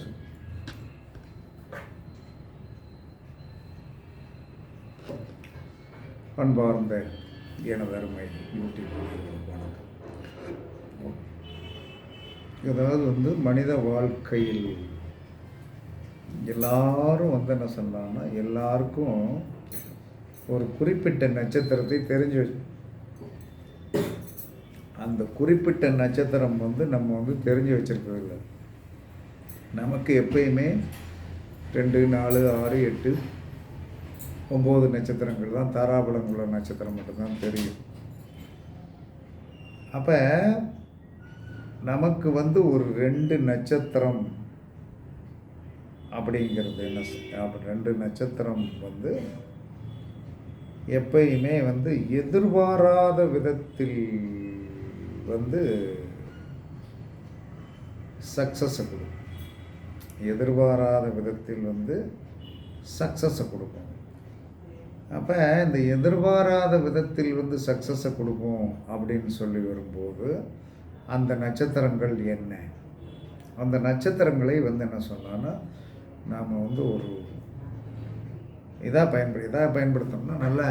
சொல்லு. அன்பார்ந்த எனது அருமை யூடியூப் வணக்கம். அதாவது வந்து மனித வாழ்க்கையில் எல்லாரும் வந்து என்ன சொன்னாங்கன்னா எல்லாருக்கும் ஒரு குறிப்பிட்ட நட்சத்திரத்தை தெரிஞ்சு வச்சு. அந்த குறிப்பிட்ட நட்சத்திரம் வந்து நம்ம வந்து தெரிஞ்சு வச்சிருக்கிறது இல்லை. நமக்கு எப்பயுமே ரெண்டு நாலு ஆறு எட்டு ஒம்பது நட்சத்திரங்கள் தான். தாராபலம் உள்ள நட்சத்திரம் மட்டும்தான் தெரியும். அப்போ நமக்கு வந்து ஒரு ரெண்டு நட்சத்திரம் அப்படிங்கிறது என்ன? அப்போ ரெண்டு நட்சத்திரம் வந்து எப்பயுமே வந்து எதிர்பாராத விதத்தில் வந்து சக்ஸஸை கொடுக்கும். எதிர்பாராத விதத்தில் வந்து சக்ஸஸை கொடுக்கும். அப்போ இந்த எதிர்பாராத விதத்தில் வந்து சக்ஸஸை கொடுக்கும் அப்படின்னு சொல்லி வரும்போது அந்த நட்சத்திரங்கள் என்ன? அந்த நட்சத்திரங்களை வந்து என்ன சொன்னான்னா நாம் வந்து ஒரு இதாக பயன்படு இதாக பயன்படுத்தோம்னா நல்ல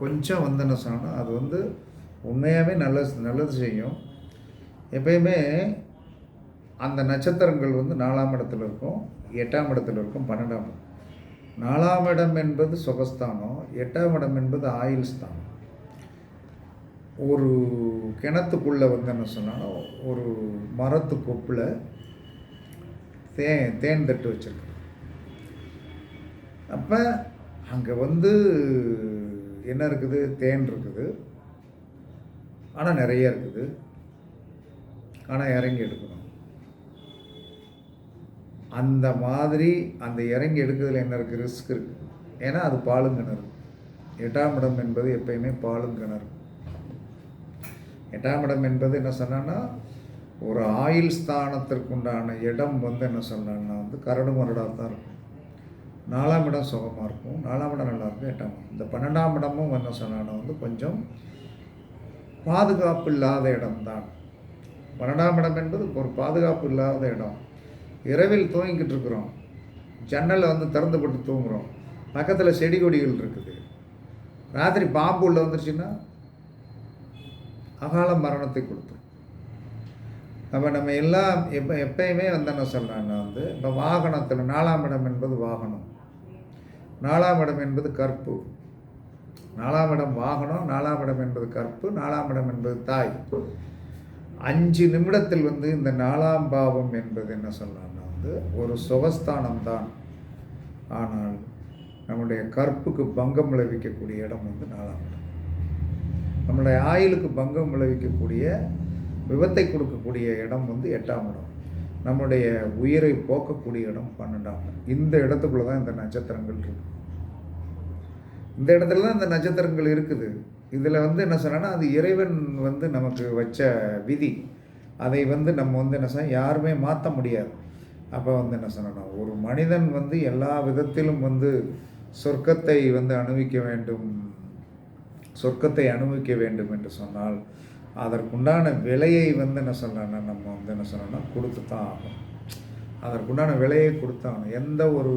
கொஞ்சம் வந்து என்ன சொன்னால் அது வந்து உண்மையாகவே நல்ல நல்லது செய்யும். எப்பயுமே அந்த நட்சத்திரங்கள் வந்து நாலாம் இடத்துல இருக்கும் எட்டாம் இடத்துல இருக்கும் பன்னெண்டாம் இடம். நாலாம் இடம் என்பது சுகஸ்தானம் எட்டாம் இடம் என்பது ஆயுள் ஸ்தானம். ஒரு கிணத்துக்குள்ளே வந்து என்ன சொன்னாலும் ஒரு மரத்து கொப்பில் தே தேன் தட்டு வச்சிருக்கு அப்போ அங்கே வந்து என்ன இருக்குது? தேன் இருக்குது. ஆனால் நிறைய இருக்குது. ஆனால் இறங்கி எடுக்கணும். அந்த மாதிரி அந்த இறங்கி எடுக்கிறதுல என்ன இருக்குது ரிஸ்க் இருக்குது ஏன்னா அது பாலும் கிணறு. எட்டாம் இடம் என்பது எப்பயுமே பாலும் கிணறு. எட்டாம் இடம் என்பது என்ன சொன்னான்னா ஒரு ஆயுள் ஸ்தானத்திற்குண்டான இடம் வந்து என்ன சொன்னான்னா வந்து கரடு மரடாக தான் இருக்கும். நாலாம் இடம் சுகமாக இருக்கும். நாலாம் இடம் நல்லாயிருக்கும் எட்டாம் இந்த பன்னெண்டாம் இடமும் என்ன சொன்னான்னா வந்து கொஞ்சம் பாதுகாப்பு இல்லாத இடம்தான் பன்னெண்டாம் இடம் என்பது ஒரு பாதுகாப்பு இல்லாத இடம். இரவில் தூங்கிக்கிட்டு இருக்கிறோம். ஜன்னலை வந்து திறந்து போட்டு தூங்குகிறோம் பக்கத்தில் செடி கொடிகள் இருக்குது. ராத்திரி பாம்பு உள்ள வந்துருச்சுன்னா அகால மரணத்தை கொடுத்துரும் அப்போ நம்ம எல்லாம் எப்போ எப்பயுமே வந்து என்ன சொல்கிறேன்னா வந்து இப்போ வாகனத்தில் நாலாம் இடம் என்பது வாகனம். நாலாம் இடம் என்பது கற்பு. நாலாம் இடம் வாகனம் நாலாம் இடம் என்பது கற்பு நாலாம் இடம் என்பது தாய். அஞ்சு நிமிடத்தில் வந்து இந்த நாலாம் பாவம் என்பது என்ன சொல்லலாம் வந்து ஒரு சுகஸ்தானம்தான். ஆனால் நம்முடைய கற்புக்கு பங்கம் விளைவிக்கக்கூடிய இடம் வந்து நாலாம் இடம் நம்மளுடைய ஆயுளுக்கு பங்கம் விளைவிக்கக்கூடிய விபத்தை கொடுக்கக்கூடிய இடம் வந்து எட்டாம் இடம். நம்முடைய உயிரை போக்கக்கூடிய இடம் பன்னெண்டாம் இடம். இந்த இடத்துக்குள்ள தான் இந்த நட்சத்திரங்கள் இருக்கு. இந்த இடத்துல தான் இந்த நட்சத்திரங்கள் இருக்குது. இதில் வந்து என்ன சொன்னால் அது இறைவன் வந்து நமக்கு வச்ச விதி. அதை வந்து நம்ம வந்து என்ன சொன்னால் யாருமே மாற்ற முடியாது. அப்போ வந்து என்ன சொல்லணும்? ஒரு மனிதன் வந்து எல்லா விதத்திலும் வந்து சொர்க்கத்தை வந்து அனுபவிக்க வேண்டும். சொர்க்கத்தை அனுபவிக்க வேண்டும் என்று சொன்னால் அதற்குண்டான விலையை வந்து என்ன சொல்லணும்னா நம்ம வந்து என்ன சொல்லணும்னா கொடுத்து தான் ஆகும் அதற்குண்டான விலையை கொடுத்தாகணும் எந்த ஒரு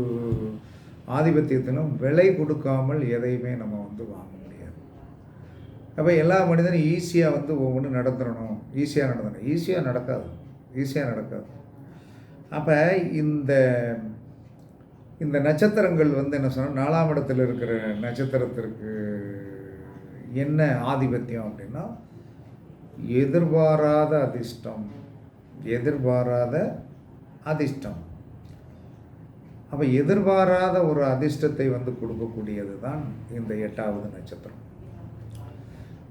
ஆதிபத்தியத்திலும் விலை கொடுக்காமல் எதையுமே நம்ம வந்து வாங்க முடியாது. அப்போ எல்லா மனிதனும் ஈஸியாக வந்து ஒவ்வொன்றும் நடந்துடணும். ஈஸியாக நடத்தணும் ஈஸியாக நடக்காது. ஈஸியாக நடக்காது. அப்போ இந்த இந்த நட்சத்திரங்கள் வந்து என்ன சொன்னால் நாலாம் இடத்துல இருக்கிற நட்சத்திரத்திற்கு என்ன ஆதிபத்தியம் அப்படின்னா எதிர்பாராத அதிர்ஷ்டம் எதிர்பாராத அதிர்ஷ்டம். அப்போ எதிர்பாராத ஒரு அதிர்ஷ்டத்தை வந்து கொடுக்கக்கூடியது தான் இந்த எட்டாவது நட்சத்திரம்.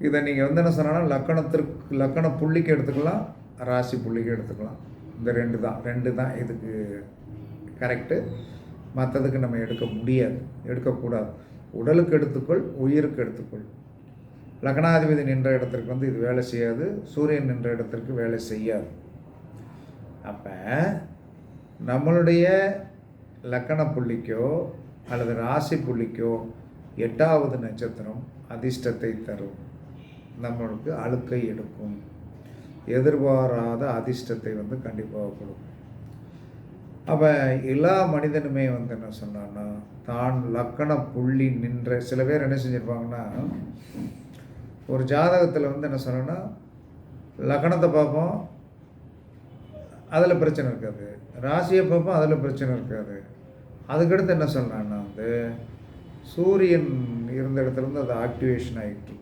இதை நீங்கள் வந்து என்ன சொன்னால் லக்கணத்திற்கு லக்கண புள்ளிக்கு எடுத்துக்கலாம் ராசி புள்ளிக்கு எடுத்துக்கலாம். இந்த ரெண்டு தான் ரெண்டு தான் இதுக்கு கரெக்டு மற்றதுக்கு நம்ம எடுக்க முடியாது எடுக்கக்கூடாது. உடலுக்கு எடுத்துக்கொள் உயிருக்கு எடுத்துக்கொள். லக்னாதிபதி நின்ற இடத்திற்கு வந்து இது வேலை செய்யாது சூரியன் நின்ற இடத்திற்கு வேலை செய்யாது. அப்போ நம்மளுடைய லக்கண புள்ளிக்கோ அல்லது ராசி புள்ளிக்கோ எட்டாவது நட்சத்திரம் அதிர்ஷ்டத்தை தரும். நம்மளுக்கு அழுக்கை எடுக்கும். எதிர்பாராத அதிர்ஷ்டத்தை வந்து கண்டிப்பாக கொடுக்கும். அப்போ எல்லா மனிதனுமே வந்து என்ன சொன்னான்னா தான் லக்கண புள்ளி நின்ற சில பேர் என்ன செஞ்சுருப்பாங்கன்னா ஒரு ஜாதகத்தில் வந்து என்ன சொன்னோன்னா லக்கணத்தை பார்ப்போம் அதில் பிரச்சனை இருக்காது. ராசியை பார்ப்போம் அதில் பிரச்சனை இருக்காது. அதுக்கடுத்து என்ன சொன்னான்னா வந்து சூரியன் இருந்த இடத்துலேருந்து அது ஆக்டிவேஷன் ஆகிட்டு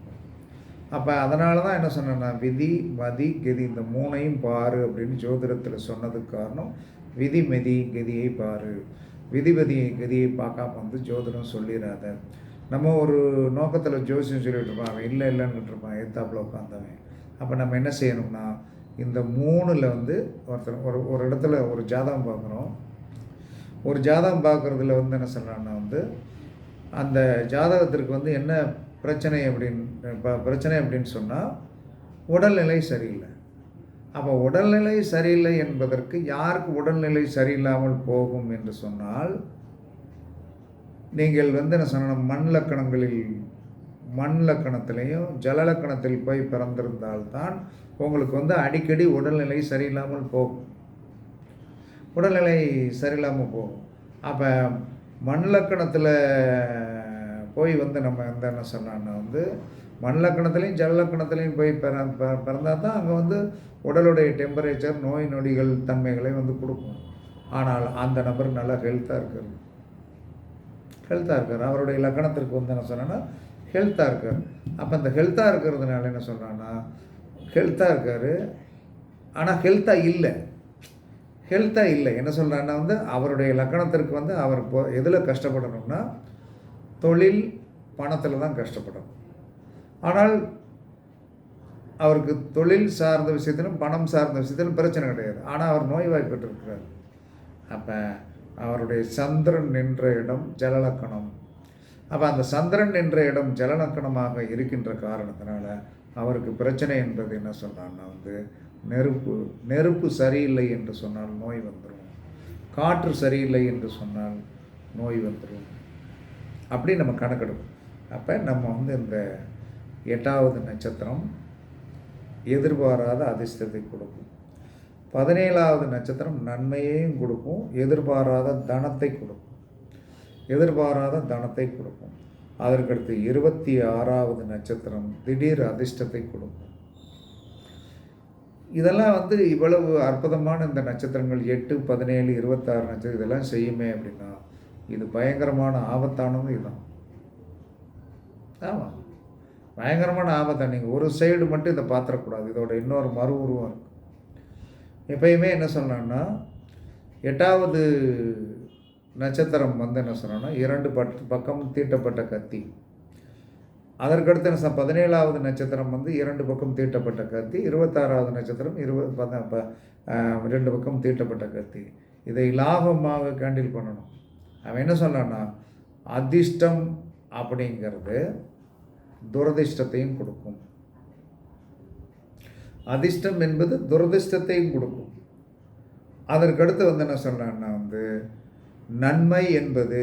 அப்போ அதனால தான் என்ன சொன்னேன்னா விதி மதி கதி இந்த மூணையும் பாரு அப்படின்னு ஜோதிடத்தில் சொன்னதுக்கு காரணம் விதி மெதி கதியை பாரு. விதிபதியை கதியை பார்க்காம வந்து ஜோதிடம் சொல்லிடாத நம்ம ஒரு நோக்கத்தில் ஜோசியம் சொல்லிட்டு இருப்பான் அவன் இல்லை இல்லைன்னு இருப்பான் எத்தாப்பில் உட்காந்தவன் அப்போ நம்ம என்ன செய்யணும்னா இந்த மூணில் வந்து ஒருத்தர் ஒரு ஒரு இடத்துல ஒரு ஜாதகம் பார்க்குறோம். ஒரு ஜாதகம் பார்க்குறதுல வந்து என்ன சொல்கிறான்னா வந்து அந்த ஜாதகத்திற்கு வந்து என்ன பிரச்சனை அப்படின்னு இப்போ பிரச்சனை அப்படின்னு சொன்னால் உடல்நிலை சரியில்லை. அப்போ உடல்நிலை சரியில்லை என்பதற்கு யாருக்கு உடல்நிலை சரியில்லாமல் போகும் என்று சொன்னால் நீங்கள் வந்து என்ன சொன்ன மண் லக்கணங்களில் மண் லக்கணத்திலையும் ஜலலக்கணத்தில் போய் பிறந்திருந்தால்தான் உங்களுக்கு வந்து அடிக்கடி உடல்நிலை சரியில்லாமல் போகும். உடல்நிலை சரியில்லாமல் போகும். அப்போ மண் லக்கணத்தில் போய் வந்து நம்ம வந்து என்ன சொன்னோன்னா வந்து மண்லக்கணத்துலேயும் ஜல்லக்கணத்துலேயும் போய் பிற பிறந்தால் தான் அங்கே வந்து உடலுடைய டெம்பரேச்சர் நோய் நொடிகள் தன்மைகளை வந்து கொடுக்கும். ஆனால் அந்த நபர் நல்லா ஹெல்த்தாக இருக்கார். ஹெல்த்தாக இருக்கார். அவருடைய லக்கணத்திற்கு வந்து என்ன சொன்னேன்னா ஹெல்த்தாக இருக்கார். அப்போ அந்த ஹெல்த்தாக இருக்கிறதுனால என்ன சொல்கிறான்னா ஹெல்த்தாக இருக்கார் ஆனால் ஹெல்த்தாக இல்லை. ஹெல்த்தாக இல்லை. என்ன சொல்கிறான்னா வந்து அவருடைய லக்கணத்திற்கு வந்து அவர் இப்போ எதில் கஷ்டப்படணும்னா தொழில் பணத்தில் தான் கஷ்டப்படும் ஆனால் அவருக்கு தொழில் சார்ந்த விஷயத்திலும் பணம் சார்ந்த விஷயத்திலும் பிரச்சனை கிடையாது. ஆனால் அவர் நோய்வாய்ப்பட்டு இருக்கிறார் அப்போ அவருடைய சந்திரன் நின்ற இடம் ஜலலக்கணம். அப்போ அந்த சந்திரன் நின்ற இடம் ஜலலக்கணமாக இருக்கின்ற காரணத்தினால அவருக்கு பிரச்சனை என்பது என்ன சொன்னான்னா வந்து நெருப்பு நெருப்பு சரியில்லை என்று சொன்னால் நோய் வந்துடும் காற்று சரியில்லை என்று சொன்னால் நோய் வந்துடும் அப்படி நம்ம கணக்கெடுப்போம் அப்போ நம்ம வந்து இந்த எட்டாவது நட்சத்திரம் எதிர்பாராத அதிர்ஷ்டத்தை கொடுக்கும். பதினேழாவது நட்சத்திரம் நன்மையையும் கொடுக்கும். எதிர்பாராத தனத்தை கொடுக்கும். எதிர்பாராத தனத்தை கொடுக்கும். அதற்கடுத்து இருபத்தி ஆறாவது நட்சத்திரம் திடீர் அதிர்ஷ்டத்தை கொடுக்கும். இதெல்லாம் வந்து இவ்வளவு அற்புதமான இந்த நட்சத்திரங்கள் எட்டு பதினேழு இருபத்தாறு நட்சத்திரம் இதெல்லாம் செய்யுமே அப்படின்னா இது பயங்கரமான ஆபத்தானதும் இதுதான். ஆமாம் பயங்கரமான ஆபத்தான் நீங்கள் ஒரு சைடு மட்டும் இதை பார்த்துடக்கூடாது இதோட இன்னொரு மறு உருவம் இருக்கு. எப்பயுமே என்ன சொன்னான்னா எட்டாவது நட்சத்திரம் வந்து என்ன சொன்னோன்னா இரண்டு பட் பக்கம் தீட்டப்பட்ட கத்தி. அதற்கடுத்து என்ன பதினேழாவது நட்சத்திரம் வந்து இரண்டு பக்கம் தீட்டப்பட்ட கத்தி இருபத்தாறாவது நட்சத்திரம் இருபது ப- ரெண்டு பக்கம் தீட்டப்பட்ட கத்தி. இதை லாபமாக கேண்டில் பண்ணணும். அவன் என்ன சொன்னான்னா அதிர்ஷ்டம் அப்படிங்கிறது துரதிர்ஷ்டத்தையும் கொடுக்கும். அதிர்ஷ்டம் என்பது துரதிர்ஷ்டத்தையும் கொடுக்கும். அதற்கடுத்து வந்து என்ன சொல்கிறான்னா வந்து நன்மை என்பது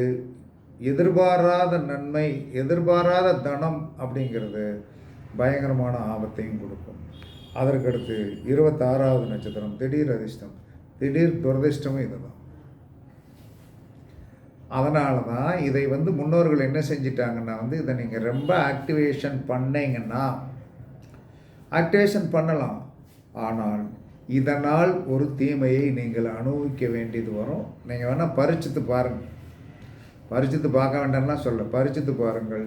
எதிர்பாராத நன்மை எதிர்பாராத தனம் அப்படிங்கிறது பயங்கரமான ஆபத்தையும் கொடுக்கும். அதற்கடுத்து இருபத்தாறாவது நட்சத்திரம் திடீர் அதிர்ஷ்டம். திடீர் துரதிர்ஷ்டமும் இதுதான். அதனால தான் இதை வந்து முன்னோர்கள் என்ன செஞ்சிட்டாங்கன்னா வந்து இதை நீங்கள் ரொம்ப ஆக்டிவேஷன் பண்ணீங்கன்னா ஆக்டிவேஷன் பண்ணலாம். ஆனால் இதனால் ஒரு தீமையை நீங்கள் அனுபவிக்க வேண்டியது வரும். நீங்கள் வேணால் பரிச்சித்து பாருங்கள் பரிச்சித்து பார்க்க வேண்டாம்னா சொல்ல பரிச்சித்து பாருங்கள்.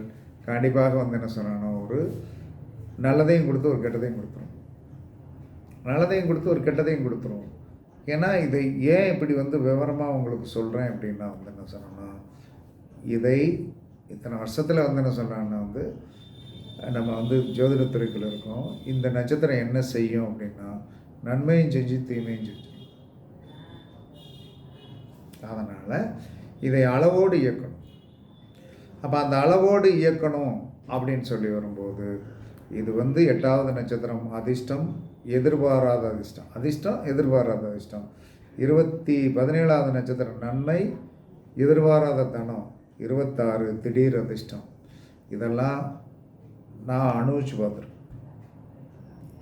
கண்டிப்பாக வந்து என்ன சொன்னானோ ஒரு நல்லதையும் கொடுத்து ஒரு கெட்டதையும் கொடுத்துரும். நல்லதையும் கொடுத்து ஒரு கெட்டதையும் கொடுத்துரும். ஏன்னா இதை ஏன் இப்படி வந்து விவரமாக உங்களுக்கு சொல்கிறேன் அப்படின்னா வந்து என்ன சொன்னேன்னா இதை இத்தனை வருஷத்தில் வந்து என்ன சொல்கிறாங்கன்னா வந்து நம்ம வந்து ஜோதிடத்துறைக்குள்ள இருக்கோம். இந்த நட்சத்திரம் என்ன செய்யும் அப்படின்னா நன்மையும் செஞ்சு தீமையும் செஞ்சு. அதனால் இதை அளவோடு இயக்கணும். அப்போ அந்த அளவோடு இயக்கணும் அப்படின்னு சொல்லி வரும்போது இது வந்து எட்டாவது நட்சத்திரம் அதிர்ஷ்டம் எதிர்பாராத அதிர்ஷ்டம். அதிர்ஷ்டம் எதிர்பாராத அதிர்ஷ்டம். இருபத்தி பதினேழாவது நட்சத்திரம் நன்மை எதிர்பாராத தனம். இருபத்தாறு திடீர் அதிர்ஷ்டம். இதெல்லாம் நான் அனுபவிச்சு பார்த்துருக்கேன்.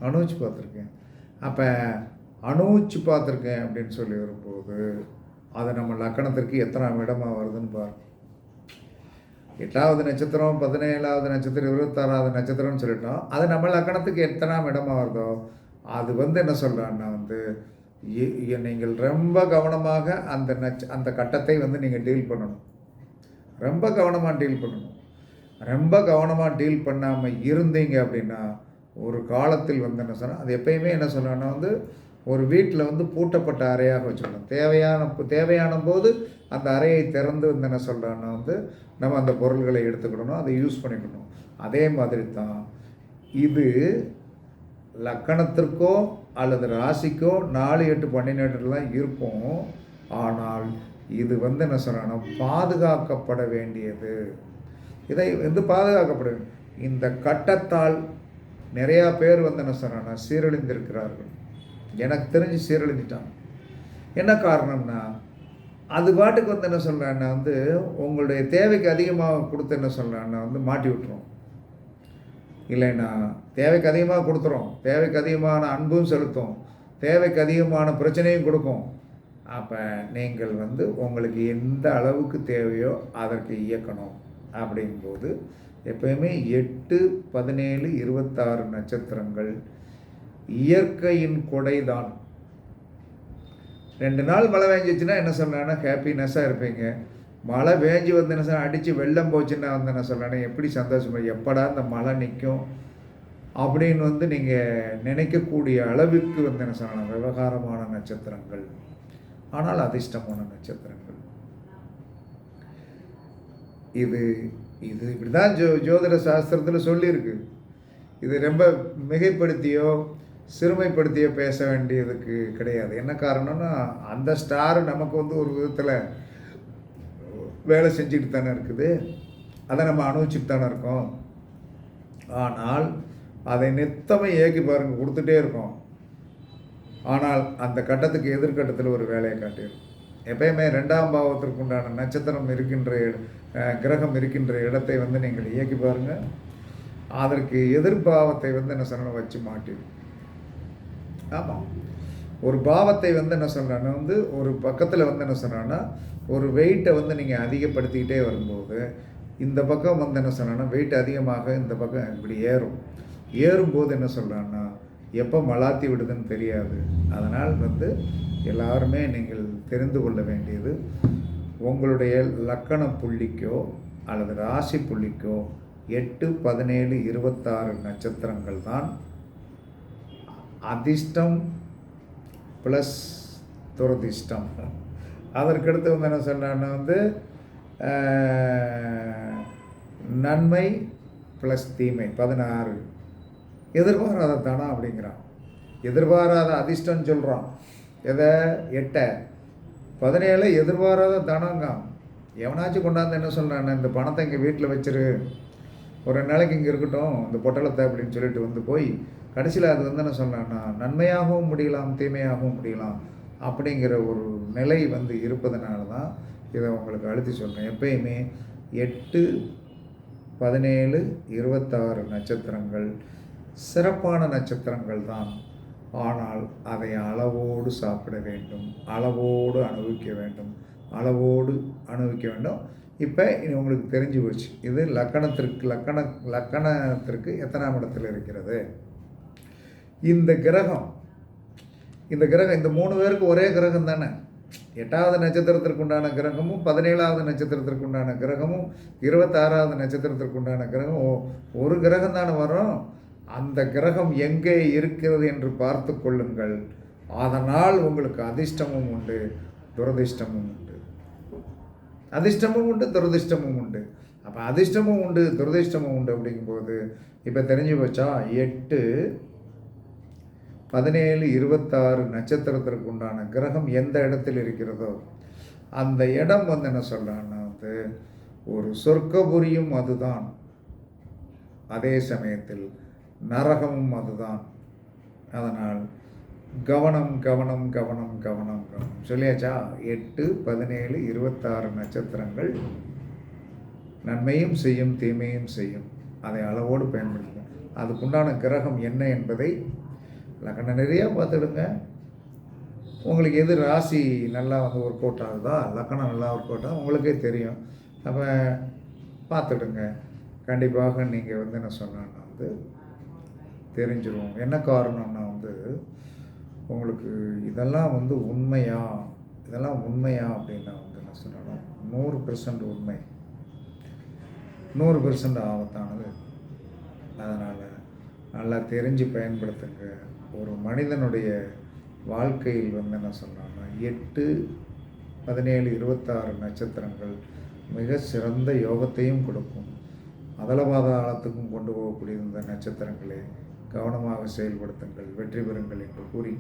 அனுபவிச்சு பார்த்துருக்கேன். அப்போ அனுபவிச்சு பார்த்துருக்கேன் அப்படின்னு சொல்லி வரும்போது அது நம்ம லக்கணத்திற்கு எத்தனாம் இடமாக வருதுன்னு பாருங்க. எட்டாவது நட்சத்திரம் பதினேழாவது நட்சத்திரம் இருபத்தாறாவது நட்சத்திரம்னு சொல்லிட்டோம். அது நம்ம லக்கணத்துக்கு எத்தனாம் இடமா வருதோ அது வந்து என்ன சொல்கிறான்னா வந்து இ- நீங்கள் ரொம்ப கவனமாக அந்த நச் அந்த கட்டத்தை வந்து நீங்கள் டீல் பண்ணணும். ரொம்ப கவனமாக டீல் பண்ணணும். ரொம்ப கவனமாக டீல் பண்ணாமல் இருந்தீங்க அப்படின்னா ஒரு காலத்தில் வந்து என்ன சொன்னால் அது எப்பயுமே என்ன சொல்லணும்னா வந்து ஒரு வீட்டில் வந்து பூட்டப்பட்ட அறையாக வச்சுக்கணும். தேவையான தேவையான போது அந்த அறையை திறந்து வந்து என்ன சொல்கிறான்னா வந்து நம்ம அந்த பொருள்களை எடுத்துக்கிடணும் அதை யூஸ் பண்ணிக்கணும். அதே மாதிரி தான் இது லக்கணத்திற்கோ அல்லது ராசிக்கோ நாலு எட்டு பன்னிரெண்டுலாம் இருக்கும். ஆனால் இது வந்து என்ன சொல்கிறேன்னா பாதுகாக்கப்பட வேண்டியது. இதை வந்து பாதுகாக்கப்பட வேண்டும். இந்த கட்டத்தால் நிறையா பேர் வந்து என்ன சொல்கிறாங்கன்னா சீரழிந்திருக்கிறார்கள். எனக்கு தெரிஞ்சு சீரழிஞ்சிட்டாங்க என்ன காரணம்னா அது பாட்டுக்கு வந்து என்ன சொல்கிறேன்னா வந்து உங்களுடைய தேவைக்கு அதிகமாக கொடுத்து என்ன சொல்கிறேன்னா வந்து மாட்டி விட்டுரும். இல்லைன்னா தேவைக்கு அதிகமாக கொடுத்துரும் தேவைக்கு அதிகமான அன்பும் செலுத்தும். தேவைக்கு அதிகமான பிரச்சனையும் கொடுக்கும். அப்போ நீங்கள் வந்து உங்களுக்கு எந்த அளவுக்கு தேவையோ அதற்கு இயக்கணும் அப்படிங்கும்போது எப்பயுமே எட்டு பதினேழு இருபத்தாறு நட்சத்திரங்கள் இயற்கையின் கொடைதான். ரெண்டு நாள் மழை பெஞ்சிச்சுன்னா என்ன சொல்கிறேன்னா ஹாப்பினஸ்ஸாக இருப்பீங்க. மழை வேஞ்சி வந்து என்ன அடித்து வெள்ளம் போச்சுன்னா வந்து என்ன சொல்கிறேன்னா எப்படி சந்தோஷமா எப்படா இந்த மழை நிற்கும் அப்படின்னு வந்து நீங்கள் நினைக்கக்கூடிய அளவுக்கு வந்து என்ன சொல்லலாம் விவகாரமான நட்சத்திரங்கள். ஆனால் அதிர்ஷ்டமான நட்சத்திரங்கள். இது இது இப்படி தான் ஜோ ஜோதிட சாஸ்திரத்தில் சொல்லியிருக்கு. இது ரொம்ப மிகைப்படுத்தியோ சிறுமைப்படுத்தியோ பேச வேண்டியதுக்கு கிடையாது. என்ன காரணம்னா அந்த ஸ்டார் நமக்கு வந்து ஒரு விதத்தில் வேலை செஞ்சுக்கிட்டு தானே இருக்குது. அதை நம்ம அனுபவிச்சுட்டு தானே இருக்கோம். ஆனால் அதை நித்தமாக ஏக்கி பாருங்க கொடுத்துட்டே இருக்கோம். ஆனால் அந்த கட்டத்துக்கு எதிர்கட்டத்தில் ஒரு வேலையை காட்டிடும் எப்பயுமே ரெண்டாம் பாவத்திற்கு உண்டான நட்சத்திரம் இருக்கின்ற இட- கிரகம் இருக்கின்ற இடத்தை வந்து நீங்கள் இயக்கி பாருங்கள் அதற்கு எதிர்பாவத்தை வந்து என்ன சொல்லணும் வச்சு மாட்டிடும். ஆமாம் ஒரு பாவத்தை வந்து என்ன சொல்கிறான்னா வந்து ஒரு பக்கத்தில் வந்து என்ன சொல்கிறான்னா ஒரு வெயிட்டை வந்து நீங்கள் அதிகப்படுத்திக்கிட்டே வரும்போது இந்த பக்கம் வந்து என்ன சொல்கிறான்னா வெயிட் அதிகமாக இந்த பக்கம் இப்படி ஏறும். ஏறும்போது என்ன சொல்கிறான்னா எப்போ மலாத்தி விடுதுன்னு தெரியாது. அதனால் வந்து எல்லாருமே நீங்கள் தெரிந்து கொள்ள வேண்டியது உங்களுடைய லக்கண புள்ளிக்கோ அல்லது ராசி புள்ளிக்கோ எட்டு பதினேழு இருபத்தாறு நட்சத்திரங்கள் தான் அதிர்ஷ்டம் ப்ளஸ் துரதிஷ்டம் அதற்கடுத்து வந்து என்ன சொன்னான்னா வந்து நன்மை ப்ளஸ் தீமை பதினாறு. எதிர்பாராத தானா அப்படிங்கிறான். எதிர்பாராத அதிர்ஷ்டம் சொல்கிறான் எதை? எட்டை. பதினேழு எதிர்பாராத தனங்க எவனாச்சும் கொண்டாந்து என்ன சொல்கிறான் இந்த பணத்தை இங்கே வீட்டில் வச்சிரு. ஒரு ரெண்டு நாளைக்கு இங்கே இருக்கட்டும் இந்த பொட்டலத்தை அப்படின்னு சொல்லிட்டு வந்து போய் கடைசியில் அது வந்து என்ன சொல்கிறான்னா நன்மையாகவும் முடியலாம் தீமையாகவும் முடியலாம் அப்படிங்கிற ஒரு நிலை வந்து இருப்பதனால தான் இதை உங்களுக்கு அழுத்தி சொல்கிறேன் எப்பயுமே எட்டு பதினேழு இருபத்தாறு நட்சத்திரங்கள் சிறப்பான நட்சத்திரங்கள் தான். ஆனால் அதை அளவோடு சாப்பிட வேண்டும் அளவோடு அனுபவிக்க வேண்டும் அளவோடு அனுபவிக்க வேண்டும். இப்போ இது உங்களுக்கு தெரிஞ்சு போச்சு. இது லக்கணத்திற்கு லக்கண லக்கணத்திற்கு எத்தனாம் இடத்தில் இருக்கிறது? இந்த கிரகம் இந்த கிரகம் இந்த மூணு பேருக்கு ஒரே கிரகம் தானே? எட்டாவது நட்சத்திரத்திற்கு உண்டான கிரகமும் பதினேழாவது நட்சத்திரத்திற்கு உண்டான கிரகமும் இருபத்தாறாவது நட்சத்திரத்திற்கு உண்டான கிரகம் ஒரு கிரகம் தானே வரும்? அந்த கிரகம் எங்கே இருக்கிறது என்று பார்த்து கொள்ளுங்கள். அதனால் உங்களுக்கு அதிர்ஷ்டமும் உண்டு துரதிர்ஷ்டமும் உண்டு. அதிர்ஷ்டமும் உண்டு துரதிர்ஷ்டமும் உண்டு. அப்போ அதிர்ஷ்டமும் உண்டு துரதிர்ஷ்டமும் உண்டு அப்படிங்கும்போது இப்போ தெரிஞ்சு போச்சா? எட்டு பதினேழு இருபத்தாறு நட்சத்திரத்திற்கு உண்டான கிரகம் எந்த இடத்தில் இருக்கிறதோ அந்த இடம் வந்து என்ன சொல்கிறான்னா வந்து ஒரு சொர்க்கபுரியும் அதுதான். அதே சமயத்தில் நரகமும் அதுதான். அதனால் கவனம் கவனம் கவனம் கவனம் கவனம். சொல்லியாச்சா? எட்டு பதினேழு இருபத்தாறு நட்சத்திரங்கள் நன்மையும் செய்யும் தீமையும் செய்யும். அதை அளவோடு பயன்படுத்துங்க. அதுக்குண்டான கிரகம் என்ன என்பதை லக்கணம் நிறையா பார்த்துடுங்க. உங்களுக்கு எது ராசி நல்லா வந்து ஒர்க் அவுட் ஆகுதா? லக்கணம் நல்லா ஒர்க் அவுட் உங்களுக்கே தெரியும். அப்போ பார்த்துடுங்க. கண்டிப்பாக நீங்கள் வந்து என்ன சொன்னேன்னா வந்து தெரிஞ்சிருவோம். என்ன காரணம்னா வந்து உங்களுக்கு இதெல்லாம் வந்து உண்மையா? இதெல்லாம் உண்மையா நான் வந்து என்ன சொல்லணும். நூறு பெர்சன்ட் உண்மை. நூறு பெர்சன்ட் ஆபத்தானது. அதனால் நல்லா தெரிஞ்சு பயன்படுத்துங்க. ஒரு மனிதனுடைய வாழ்க்கையில் வந்து என்ன சொல்லணும்னா எட்டு பதினேழு இருபத்தாறு நட்சத்திரங்கள் மிக சிறந்த யோகத்தையும் கொடுக்கும். அதலபாதாளத்துக்கும் கொண்டு போகக்கூடிய இந்த நட்சத்திரங்களே. கவனமாக செயல்படுத்துங்கள். வெற்றி பெறுங்கள் என்று கூறி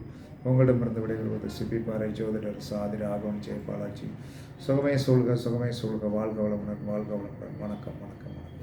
உங்களிடமிருந்து விடைபெறுவது சிப்பிப்பாறை ஜோதிடர் சாதி ராகவன் ஜெயபாலாஜி. சுகமே சொல்க சுகமே சொல்க வாழ்க வளமுடன் வாழ்க வளமுடன். வணக்கம் வணக்கம் வணக்கம்.